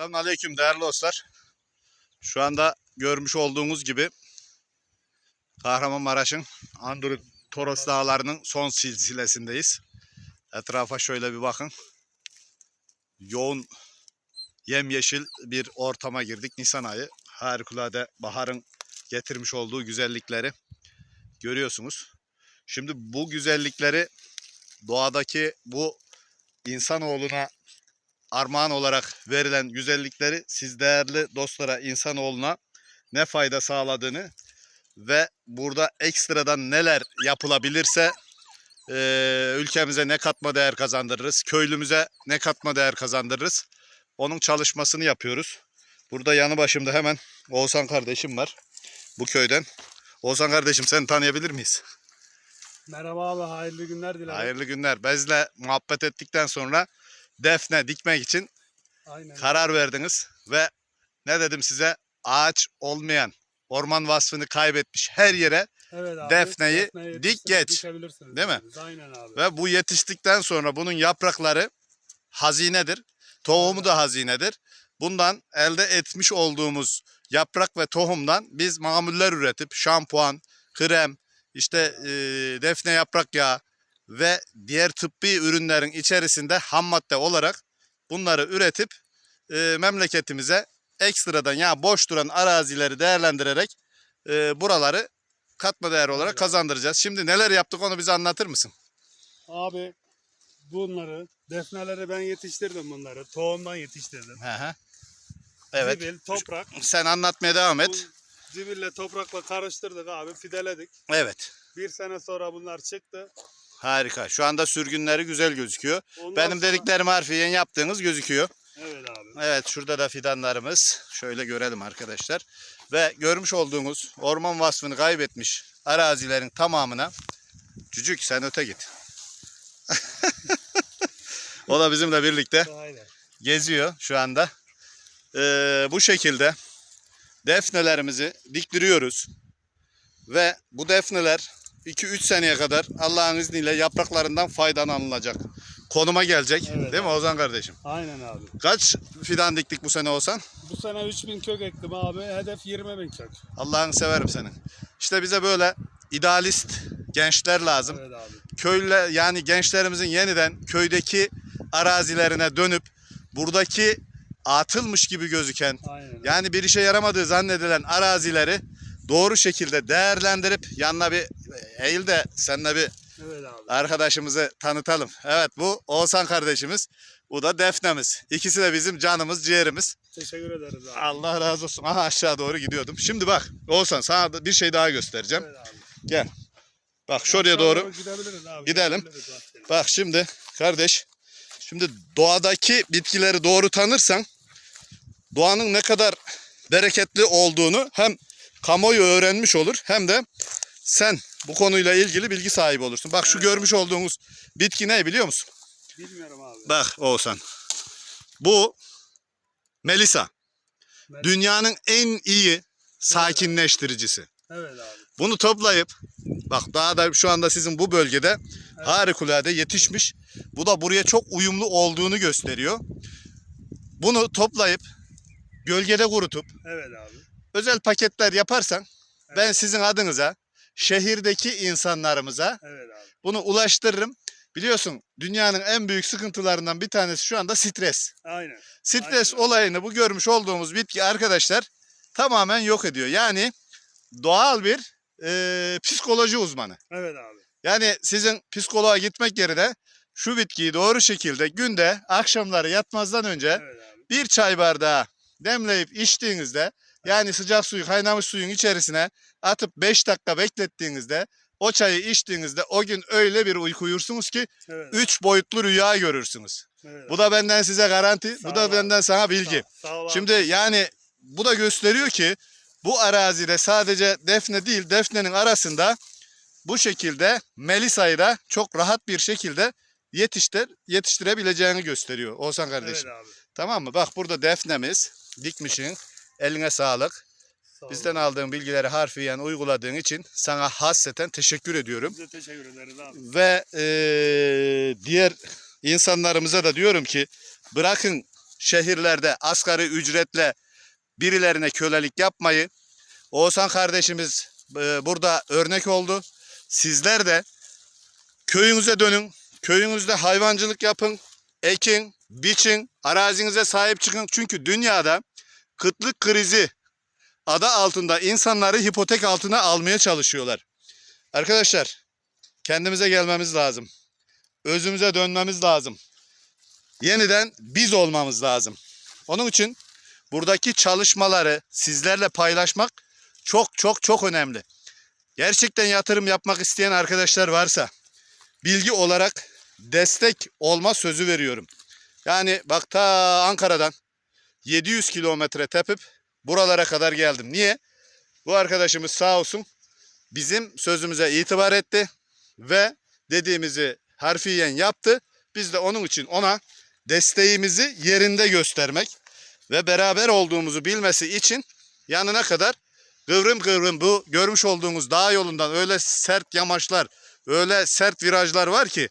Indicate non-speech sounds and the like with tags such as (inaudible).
Selamünaleyküm değerli dostlar. Şu anda görmüş olduğunuz gibi Kahramanmaraş'ın Andurut Toros Dağları'nın son silsilesindeyiz. Etrafa şöyle bir bakın. Yoğun yemyeşil bir ortama girdik. Nisan ayı. Harikulade baharın getirmiş olduğu güzellikleri görüyorsunuz. Şimdi bu güzellikleri doğadaki bu insanoğluna armağan olarak verilen güzellikleri siz değerli dostlara, insanoğluna ne fayda sağladığını ve burada ekstradan neler yapılabilirse eee, ülkemize ne katma değer kazandırırız, köylümüze ne katma değer kazandırırız. Onun çalışmasını yapıyoruz. Burada yanı başımda hemen Oğuzhan kardeşim var bu köyden. Oğuzhan kardeşim seni tanıyabilir miyiz? Merhaba abi, hayırlı günler dilerim. Hayırlı günler. Bezle muhabbet ettikten sonra defne dikmek için Aynen. karar verdiniz ve ne dedim size ağaç olmayan orman vasfını kaybetmiş her yere evet abi. defneyi dik geç. Değil mi? Aynen abi. ve bu yetiştikten sonra bunun yaprakları hazinedir. Tohumu da hazinedir. Bundan elde etmiş olduğumuz yaprak ve tohumdan biz mamuller üretip şampuan, krem, işte e, defne yaprak yağı ve diğer tıbbi ürünlerin içerisinde ham madde olarak bunları üretip e, memleketimize ekstradan yani boş duran arazileri değerlendirerek e, buraları katma değer olarak kazandıracağız. Şimdi neler yaptık onu bize anlatır mısın? Abi bunları, defneleri ben yetiştirdim bunları. Tohumdan yetiştirdim. Hı hı. Evet. Zibil, toprak. Sen anlatmaya devam Bu et. zibille toprakla karıştırdık abi, fideledik. Evet. Bir sene sonra bunlar çıktı. Harika. Şu anda sürgünleri güzel gözüküyor. Ondan Benim sonra- dediklerim harfiyen yaptığınız gözüküyor. Evet abi. Evet şurada da fidanlarımız. Şöyle görelim arkadaşlar. Ve görmüş olduğunuz orman vasfını kaybetmiş arazilerin tamamına Cücük sen öte git. (laughs) o da bizimle birlikte Aynen. geziyor şu anda. Ee, bu şekilde defnelerimizi diktiriyoruz. Ve bu defneler 2-3 seneye kadar Allah'ın izniyle yapraklarından faydalanılacak. Konuma gelecek. Evet değil mi Ozan kardeşim? Aynen abi. Kaç fidan diktik bu sene Ozan? Bu sene 3000 kök ektim abi. Hedef 20 bin kök. Allah'ını severim senin. İşte bize böyle idealist gençler lazım. Evet abi. Köyle yani gençlerimizin yeniden köydeki arazilerine dönüp buradaki atılmış gibi gözüken Aynen. yani bir işe yaramadığı zannedilen arazileri doğru şekilde değerlendirip yanına bir eğil de seninle bir Evet abi. arkadaşımızı tanıtalım. Evet bu Oğuzhan kardeşimiz. Bu da Defne'miz. İkisi de bizim canımız, ciğerimiz. Teşekkür ederiz abi. Allah razı olsun. Aha aşağı doğru gidiyordum. Şimdi bak Oğuzhan sana bir şey daha göstereceğim. Evet abi. Gel. Bak şuraya doğru. gidebiliriz abi. Gidelim. Bak şimdi kardeş. Şimdi doğadaki bitkileri doğru tanırsan doğanın ne kadar bereketli olduğunu hem kamuoyu öğrenmiş olur hem de sen bu konuyla ilgili bilgi sahibi olursun. Bak şu Evet. görmüş olduğumuz bitki ne biliyor musun? Bilmiyorum abi. Bak Oğuzhan. Bu Melisa. Melisa. Dünyanın en iyi sakinleştiricisi. Evet abi. Bunu toplayıp bak daha da şu anda sizin bu bölgede harikulade yetişmiş. Bu da buraya çok uyumlu olduğunu gösteriyor. Bunu toplayıp gölgede kurutup Evet abi. Özel paketler yaparsan ben sizin adınıza şehirdeki insanlarımıza Evet abi. bunu ulaştırırım. Biliyorsun dünyanın en büyük sıkıntılarından bir tanesi şu anda stres. Aynen. Stres Aynen. olayını bu görmüş olduğumuz bitki arkadaşlar tamamen yok ediyor. Yani doğal bir e, psikoloji uzmanı. Evet abi. Yani sizin psikoloğa gitmek yerine şu bitkiyi doğru şekilde günde akşamları yatmazdan önce Evet abi. bir çay bardağı demleyip içtiğinizde yani sıcak suyu kaynamış suyun içerisine atıp 5 dakika beklettiğinizde o çayı içtiğinizde o gün öyle bir uyku uyursunuz ki Evet. 3 boyutlu rüya görürsünüz. evet Bu da benden size garanti, Sağ bu da abi. benden sana bilgi. Sağ, sağ. Şimdi yani bu da gösteriyor ki bu arazide sadece defne değil defnenin arasında bu şekilde Melisa'yı da çok rahat bir şekilde yetiştir, yetiştirebileceğini gösteriyor Oğuzhan kardeşim. Evet abi. Tamam mı? Bak burada defnemiz dikmişin. Eline sağlık. Sağ. Bizden aldığın bilgileri harfiyen uyguladığın için sana hasreten teşekkür ediyorum. Biz de teşekkür ederiz abi. Ve eee, diğer insanlarımıza da diyorum ki bırakın şehirlerde asgari ücretle birilerine kölelik yapmayı. Oğuzhan kardeşimiz e, burada örnek oldu. Sizler de köyünüze dönün. Köyünüzde hayvancılık yapın. Ekin, biçin, arazinize sahip çıkın. Çünkü dünyada kıtlık krizi adı altında insanları hipotek altına almaya çalışıyorlar. Arkadaşlar kendimize gelmemiz lazım. Özümüze dönmemiz lazım. Yeniden biz olmamız lazım. Onun için buradaki çalışmaları sizlerle paylaşmak çok çok çok önemli. Gerçekten yatırım yapmak isteyen arkadaşlar varsa bilgi olarak destek olma sözü veriyorum. Yani bak ta Ankara'dan 700 kilometre tepip buralara kadar geldim. Niye? Bu arkadaşımız sağ olsun bizim sözümüze itibar etti ve dediğimizi harfiyen yaptı. Biz de onun için ona desteğimizi yerinde göstermek ve beraber olduğumuzu bilmesi için yanına kadar kıvrım kıvrım bu görmüş olduğunuz dağ yolundan öyle sert yamaçlar, öyle sert virajlar var ki